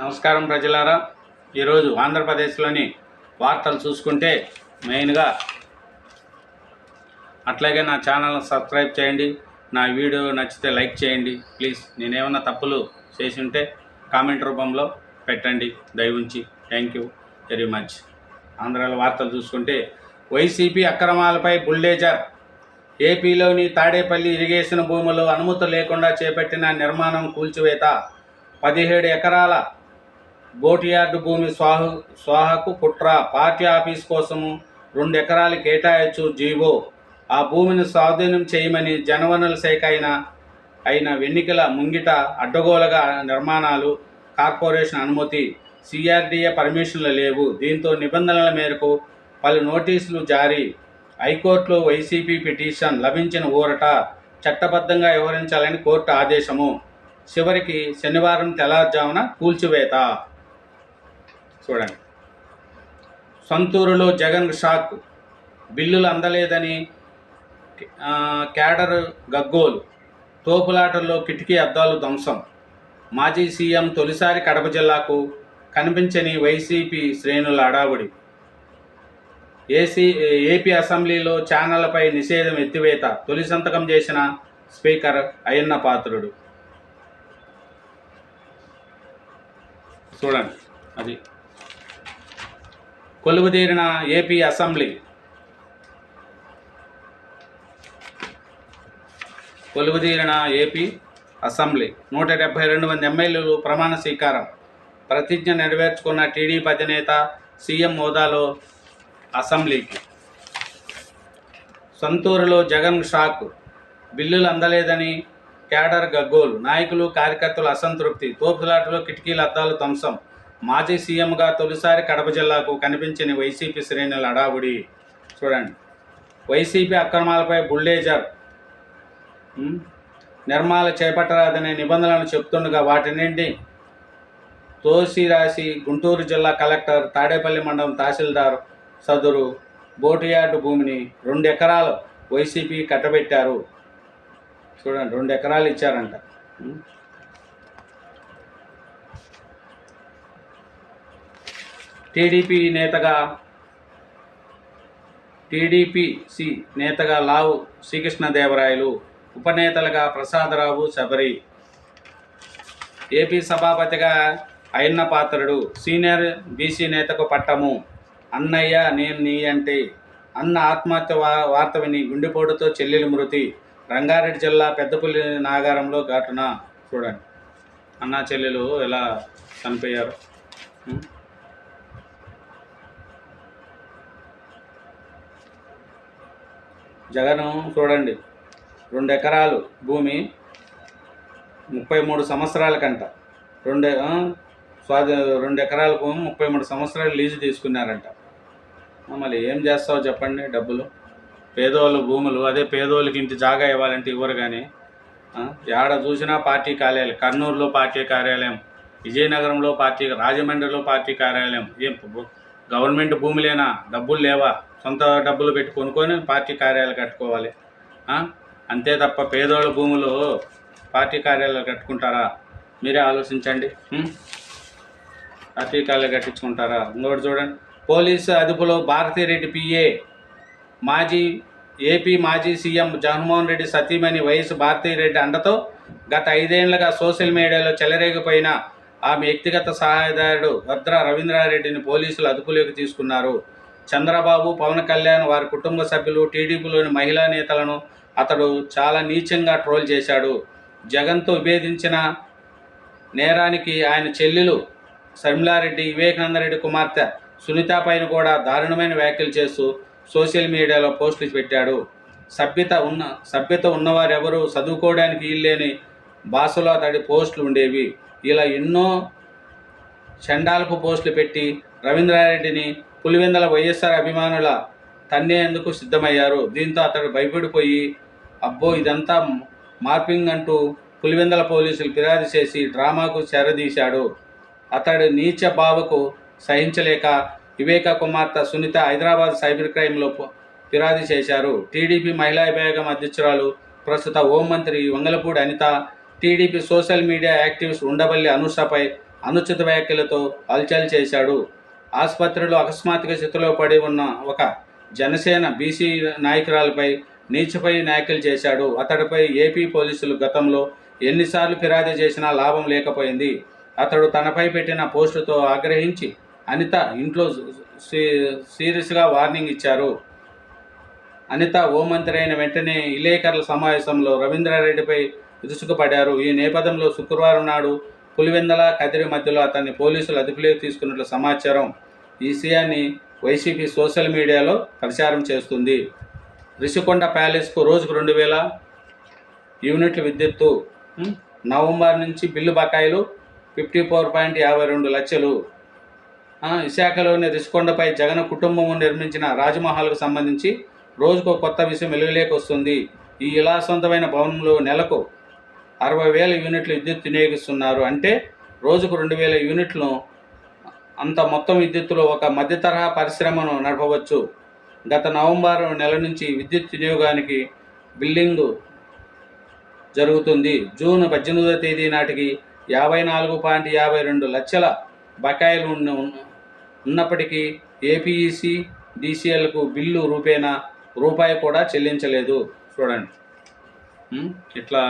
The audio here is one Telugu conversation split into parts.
నమస్కారం ప్రజలారా. ఈరోజు ఆంధ్రప్రదేశ్లోని వార్తలు చూసుకుంటే మెయిన్గా అట్లాగే నా ఛానల్ని సబ్స్క్రైబ్ చేయండి. నా వీడియో నచ్చితే లైక్ చేయండి. ప్లీజ్ నేనేమన్నా తప్పులు చేసి ఉంటే కామెంట్ రూపంలో పెట్టండి దయవుంచి. Thank you very much. ఆంధ్రాలో వార్తలు చూసుకుంటే వైసీపీ అక్రమాలపై బుల్డేజర్. ఏపీలోని తాడేపల్లి ఇరిగేషన్ భూములు అనుమతి లేకుండా చేపట్టిన నిర్మాణం కూల్చివేత. పదిహేడు ఎకరాల బోటియార్డు భూమి స్వాహు స్వాహకు కుట్ర పార్టీ ఆఫీస్ కోసము రెండు ఎకరాలు కేటాయించు జీవో. ఆ భూమిని స్వాధీనం చేయమని జనవనరుల శాఖ అయిన అయిన వెన్నికల ముంగిట అడ్డగోలుగా నిర్మాణాలు కార్పొరేషన్ అనుమతి సిఆర్డీఏ పర్మిషన్లు లేవు. దీంతో నిబంధనల మేరకు పలు నోటీసులు జారీ. హైకోర్టులో వైసీపీ పిటిషన్ లభించిన ఊరట చట్టబద్ధంగా వ్యవహరించాలని కోర్టు ఆదేశము. చివరికి శనివారం తెల్లారుజామున కూల్చివేత. చూడండి. సొంతూరులో జగన్ షాక్ బిల్లులు అందలేదని క్యాడర్ గగ్గోలు తోపులాటల్లో కిటికీ అద్దాలు ధ్వంసం. మాజీ సీఎం తొలిసారి కడప జిల్లాకు కనిపించని వైసీపీ శ్రేణుల అడావుడి ఏసీ ఏపీ అసెంబ్లీలో ఛానళ్ళపై నిషేధం ఎత్తివేత తొలి సంతకం చేసిన స్పీకర్ అయ్యన్న పాత్రుడు. చూడండి అది. కొలువుదీరిన ఏపీ అసెంబ్లీ. కొలువుదీరిన ఏపీ అసెంబ్లీ. నూట డెబ్బై రెండు మంది ఎమ్మెల్యేలు ప్రమాణ స్వీకారం. ప్రతిజ్ఞ నెరవేర్చుకున్న టీడీపీ అధినేత సీఎం హోదాలో అసెంబ్లీకి. సొంతూరులో జగన్ షాక్. బిల్లులు అందలేదని క్యాడర్ గగ్గోలు. నాయకులు కార్యకర్తలు అసంతృప్తి. తోపులాటలో కిటికీల అద్దాలు ధ్వంసం. మాజీ సీఎంగా తొలిసారి కడప జిల్లాకు కనిపించని వైసీపీ శ్రేణుల అడావుడి. చూడండి. వైసీపీ అక్రమాలపై బుల్డేజర్ నిర్మాణాలు చేపట్టరాదనే నిబంధనలను చెప్తుండగా వాటినింటి తోసి రాసి గుంటూరు జిల్లా కలెక్టర్ తాడేపల్లి మండలం తహసీల్దార్ సదురు బోటియార్డు భూమిని రెండు ఎకరాలు వైసీపీ కట్టబెట్టారు. చూడండి రెండు ఎకరాలు ఇచ్చారంట టీడీపీ నేతగా టీడీపీసి నేతగా లావు శ్రీకృష్ణదేవరాయలు ఉపనేతలుగా ప్రసాదరావు శబరి. ఏపీ సభాపతిగా అయ్యన్న పాత్రుడు సీనియర్ బీసీ నేతకు పట్టము. అన్నయ్య నేను నీ అంటే. అన్న ఆత్మహత్య వా- వార్త విని గుండెపోటుతో చెల్లెలు మృతి. రంగారెడ్డి జిల్లా పెద్దపల్లి నాగారంలో ఘటన. చూడండి. అన్న చెల్లెలు ఎలా చనిపోయారు? జగన్ చూడండి. రెండు ఎకరాలు భూమి ముప్పై మూడు సంవత్సరాల కంట. రెండు స్వాధీ రెండు ఎకరాల భూమి ముప్పై మూడు సంవత్సరాలు లీజు తీసుకున్నారంట. మళ్ళీ ఏం చేస్తావు చెప్పండి డబ్బులు? పేదోళ్ళు భూములు అదే పేదోళ్ళకి ఇంటి జాగా ఇవ్వాలంటే ఇవ్వరు కానీ ఆ, ఏడ చూసినా పార్టీ కార్యాలయం కర్నూలులో పార్టీ కార్యాలయం విజయనగరంలో పార్టీ రాజమండ్రిలో పార్టీ కార్యాలయం ఏం గవర్నమెంట్ గవర్నమెంట్ భూములేనా? డబ్బులు లేవా? సొంత డబ్బులు పెట్టి కొనుక్కొని పార్టీ కార్యాలయాలు కట్టుకోవాలి. అంతే తప్ప పేదోళ్ళ భూములు పార్టీ కార్యాలయాలు కట్టుకుంటారా? మీరే ఆలోచించండి. పార్టీ కార్యాలయాలు కట్టించుకుంటారా? ఇంకోటి చూడండి. పోలీసు అదుపులో భారతిరెడ్డి పిఏ మాజీ ఏపీ మాజీ సీఎం జగన్మోహన్ రెడ్డి సతీమణి వైఎస్ భారతీరెడ్డి అండతో గత ఐదేళ్ళుగా సోషల్ మీడియాలో చెలరేగిపోయిన ఆమె వ్యక్తిగత సహాయదారుడు భద్ర రవీంద్రారెడ్డిని పోలీసులు అదుపులోకి తీసుకున్నారు. చంద్రబాబు పవన్ కళ్యాణ్ వారి కుటుంబ సభ్యులు టీడీపీలోని మహిళా నేతలను అతడు చాలా నీచంగా ట్రోల్ చేశాడు. జగన్తో విభేదించిన నేరానికి ఆయన చెల్లెలు శర్మిలారెడ్డి వివేకానందరెడ్డి కుమార్తె సునీత పైన కూడా దారుణమైన వ్యాఖ్యలు చేస్తూ సోషల్ మీడియాలో పోస్టులు పెట్టాడు. సభ్యత ఉన్న సభ్యత ఉన్నవారెవరూ చదువుకోవడానికి వీల్లేని భాషలో అతడి పోస్టులు ఉండేవి. ఇలా ఎన్నో చండాలపు పోస్టులు పెట్టి రవీంద్రారెడ్డిని పులివెందల వైఎస్ఆర్ అభిమానుల తన్నేందుకు సిద్ధమయ్యారు? దీంతో అతడు భయపడిపోయి అబ్బో ఇదంతా మార్పింగ్ అంటూ పులివెందల పోలీసులు ఫిర్యాదు చేసి డ్రామాకు చెరదీశాడు. అతడు నీచ బావకు సహించలేక వివేక కుమార్తె సునీత హైదరాబాద్ సైబర్ క్రైమ్లో ఫిర్యాదు చేశారు. టీడీపీ మహిళా విభాగం అధ్యక్షురాలు ప్రస్తుత హోంమంత్రి Vangalapudi Anitha TDP social media activist Undavalli అనుషపై అనుచిత వ్యాఖ్యలతో హల్చల్ చేశాడు. ఆసుపత్రిలో అకస్మాత్తుగా స్థితిలో పడి ఉన్న ఒక జనసేన బీసీ నాయకురాలపై నీచపై వ్యాఖ్యలు చేశాడు. అతడిపై ఏపీ పోలీసులు గతంలో ఎన్నిసార్లు ఫిర్యాదు చేసినా లాభం లేకపోయింది. అతడు తనపై పెట్టిన పోస్టుతో ఆగ్రహించి అనిత ఇంట్లో సీ- సీరియస్గా వార్నింగ్ ఇచ్చారు. అనిత హోంమంత్రి అయిన వెంటనే విలేకరుల సమావేశంలో రవీంద్రారెడ్డిపై విరుచుకుపడ్డారు ఈ నేపథ్యంలో శుక్రవారం నాడు పులివెందల కదిరి మధ్యలో అతన్ని పోలీసులు అదుపులోకి తీసుకున్నట్లు సమాచారం ఈ విషయాన్ని వైసీపీ సోషల్ మీడియాలో ప్రచారం చేస్తుంది. రిషికొండ ప్యాలెస్కు రోజుకు రెండు వేల యూనిట్ల విద్యుత్తు? నవంబర్ నుంచి బిల్లు బకాయిలు ఫిఫ్టీ ఫోర్ పాయింట్ యాభై రెండు లక్షలు. విశాఖలోని రిషికొండపై జగన్ కుటుంబం నిర్మించిన రాజమహల్కు సంబంధించి రోజుకో కొత్త విషయం వెలుగులోకి వస్తుంది. ఈ విలాసవంతమైన భవనంలో నెలకు అరవై వేల యూనిట్లు విద్యుత్ వినియోగిస్తున్నారు. అంటే రోజుకు రెండు వేల యూనిట్లను అంత మొత్తం విద్యుత్తులో ఒక మధ్య తరహా పరిశ్రమను నడపవచ్చు. గత నవంబర్ నెల నుంచి విద్యుత్ వినియోగానికి బిల్లింగ్ జరుగుతుంది. జూన్ పద్దెనిమిదవ తేదీ నాటికి యాభై నాలుగు పాయింట్ యాభై రెండు లక్షల బకాయిలు ఉన్నప్పటికీ ఏపీఈసి డీసీఎల్కు బిల్లు రూపేణా రూపాయి కూడా చెల్లించలేదు. చూడండి. ఇట్లా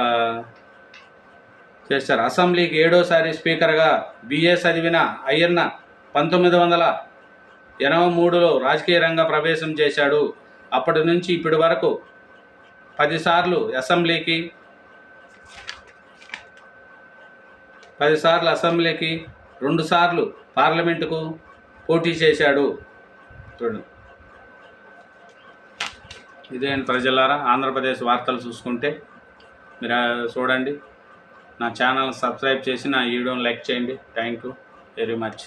చేశారు. అసెంబ్లీకి ఏడోసారి స్పీకర్గా బిఏ చదివిన అయ్యన్న పంతొమ్మిది వందల ఎనభై మూడులో రాజకీయ రంగ ప్రవేశం చేశాడు. అప్పటి నుంచి ఇప్పటి వరకు పదిసార్లు అసెంబ్లీకి పదిసార్లు అసెంబ్లీకి రెండుసార్లు పార్లమెంటుకు పోటీ చేశాడు. చూడండి. ఇదే ప్రజలారా ఆంధ్రప్రదేశ్ వార్తలు చూసుకుంటే. మీరు చూడండి. నా ఛానల్ సబ్స్క్రైబ్ చేసి నా వీడియోని లైక్ చేయండి. Thank you very much